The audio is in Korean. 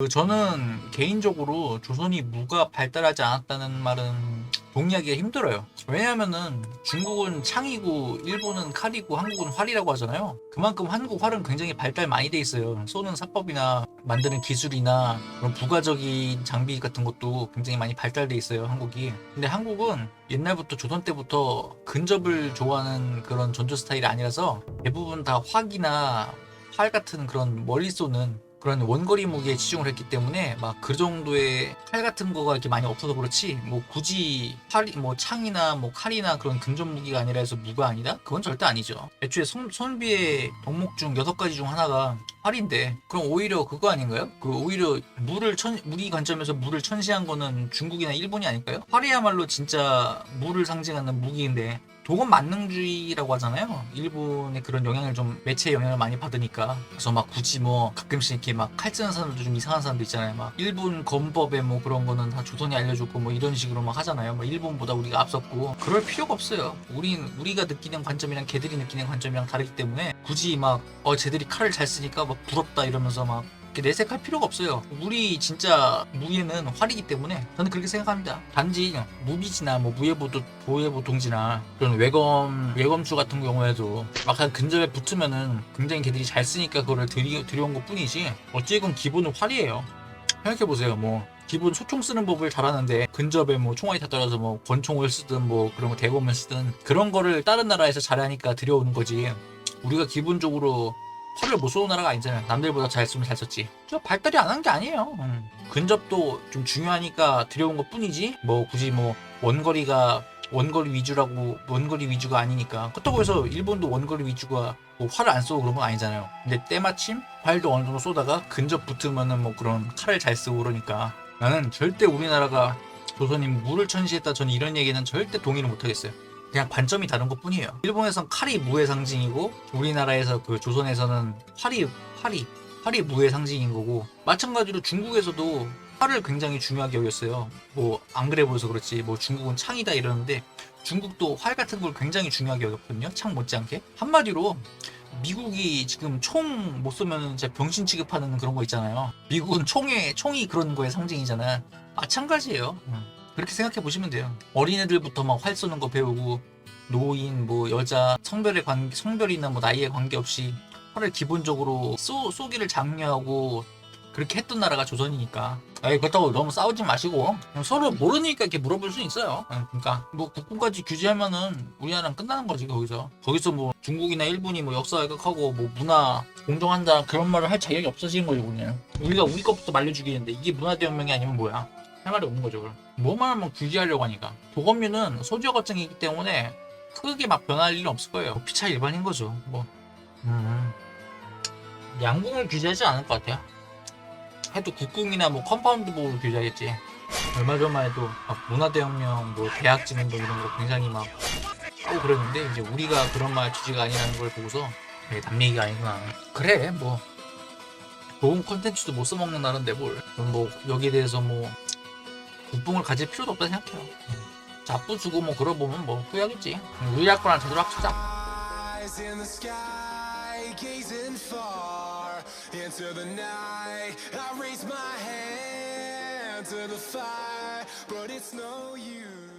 그 저는 개인적으로 조선이 무가 발달하지 않았다는 말은 동의하기가 힘들어요. 왜냐하면은 중국은 창이고 일본은 칼이고 한국은 활이라고 하잖아요. 그만큼 한국 활은 굉장히 발달 많이 돼 있어요. 쏘는 사법이나 만드는 기술이나 그런 부가적인 장비 같은 것도 굉장히 많이 발달돼 있어요. 한국이. 근데 한국은 옛날부터 조선 때부터 근접을 좋아하는 그런 전투 스타일이 아니라서 대부분 다 화기나 활 같은 그런 멀리 쏘는 그런 원거리 무기에 치중을 했기 때문에 막 그 정도의 칼 같은 거가 이렇게 많이 없어서 그렇지 뭐 굳이 활이 뭐 창이나 뭐 칼이나 그런 근접 무기가 아니라 해서 무가 아니다? 그건 절대 아니죠. 애초에 손, 손비의 덕목 중 여섯 가지 중 하나가 활인데 그럼 오히려 그거 아닌가요? 그 오히려 물을 천 무기 관점에서 물을 천시한 거는 중국이나 일본이 아닐까요? 활이야말로 진짜 물을 상징하는 무기인데 도건 만능주의라고 하잖아요. 일본의 그런 영향을 좀 매체의 영향을 많이 받으니까 그래서 막 굳이 뭐 가끔씩 이렇게 막 칼 쓰는 사람도 좀 이상한 사람도 있잖아요. 막 일본 검법에 뭐 그런 거는 다 조선이 알려줬고 뭐 이런 식으로 막 하잖아요. 뭐 일본보다 우리가 앞섰고 그럴 필요가 없어요. 우린 우리가 느끼는 관점이랑 걔들이 느끼는 관점이랑 다르기 때문에 굳이 막 어 쟤들이 칼을 잘 쓰니까 막 부럽다 이러면서 막 내색할 필요가 없어요. 우리 진짜 무예는 활이기 때문에 저는 그렇게 생각합니다. 단지 무비지나 뭐 무예보도 보예보 동지나 그런 외검 외검주 같은 경우에도 막상 근접에 붙으면은 굉장히 걔들이 잘 쓰니까 그거를 들이, 들여온 것 뿐이지 어찌건 기본은 활이에요. 생각해 보세요. 뭐 기본 소총 쓰는 법을 잘하는데 근접에 뭐 총알이 다 떨어져 뭐 권총을 쓰든 뭐 그런 거 대검을 쓰든 그런 거를 다른 나라에서 잘하니까 들여오는 거지. 우리가 기본적으로 활을 못 쏘는 나라가 아니잖아요. 남들보다 잘 쓰면 잘 썼지. 저 발달이 안 한 게 아니에요. 음. 근접도 좀 중요하니까 들여온 것 뿐이지. 뭐 굳이 뭐 원거리가 원거리 위주라고 원거리 위주가 아니니까 그렇다고 해서 일본도 원거리 위주가 뭐 활을 안 쏘고 그런 건 아니잖아요. 근데 때마침 활도 어느 정도 쏘다가 근접 붙으면은 뭐 그런 칼을 잘 쓰고 그러니까 나는 절대 우리나라가 조선이 물을 천시했다 저는 이런 얘기는 절대 동의를 못 하겠어요. 그냥 관점이 다른 것 뿐이에요. 일본에선 칼이 무의 상징이고 우리나라에서 그 조선에서는 활이 활이 활이 무의 상징인 거고 마찬가지로 중국에서도 활을 굉장히 중요하게 여겼어요. 뭐 안 그래 보여서 그렇지 뭐 중국은 창이다 이러는데 중국도 활 같은 걸 굉장히 중요하게 여겼거든요. 창 못지않게 한마디로 미국이 지금 총 못 쏘면 진짜 병신 취급하는 그런 거 있잖아요. 미국은 총에 총이 그런 거의 상징이잖아. 마찬가지예요. 음. 그렇게 생각해 보시면 돼요. 어린애들부터 막 활 쏘는 거 배우고 노인 뭐 여자 성별의 관 성별이나 뭐 나이에 관계없이 활을 기본적으로 쏘, 쏘기를 장려하고 그렇게 했던 나라가 조선이니까. 에이, 그렇다고 너무 싸우지 마시고 서로 모르니까 이렇게 물어볼 수 있어요. 응, 그러니까 뭐 국군까지 규제하면은 우리나라는 끝나는 거지 거기서. 거기서 뭐 중국이나 일본이 뭐 역사 왜곡하고 뭐 문화 공정한다 그런 말을 할 자격이 없어지는 거죠 그냥. 우리가 우리 것부터 말려주기는데 이게 문화대혁명이 아니면 뭐야? 할 말이 없는 거죠. 그럼. 뭐만 하면 규제하려고 하니까. 도검류는 소지어 거증이기 때문에 크게 막 변할 일은 없을 거예요. 피차 일반인 거죠. 뭐. 음. 양궁을 규제하지 않을 것 같아요. 해도 국궁이나 뭐 컴파운드 보호를 규제하겠지. 얼마 전만 해도 막 문화대혁명, 뭐 대학진흥법 이런 거 굉장히 막 하고 그랬는데 이제 우리가 그런 말 취지가 아니라는 걸 보고서 네, 남 얘기가 아니구나. 그래 뭐 좋은 컨텐츠도 못 써먹는 나라인데 뭘. 뭐 여기에 대해서 뭐 국뽕을 가질 필요도 없다 생각해요. 자부 주고 뭐 그러 보면 뭐 후회하겠지. 우리 할 거랑 제대로 hand to the fire, but it's no use.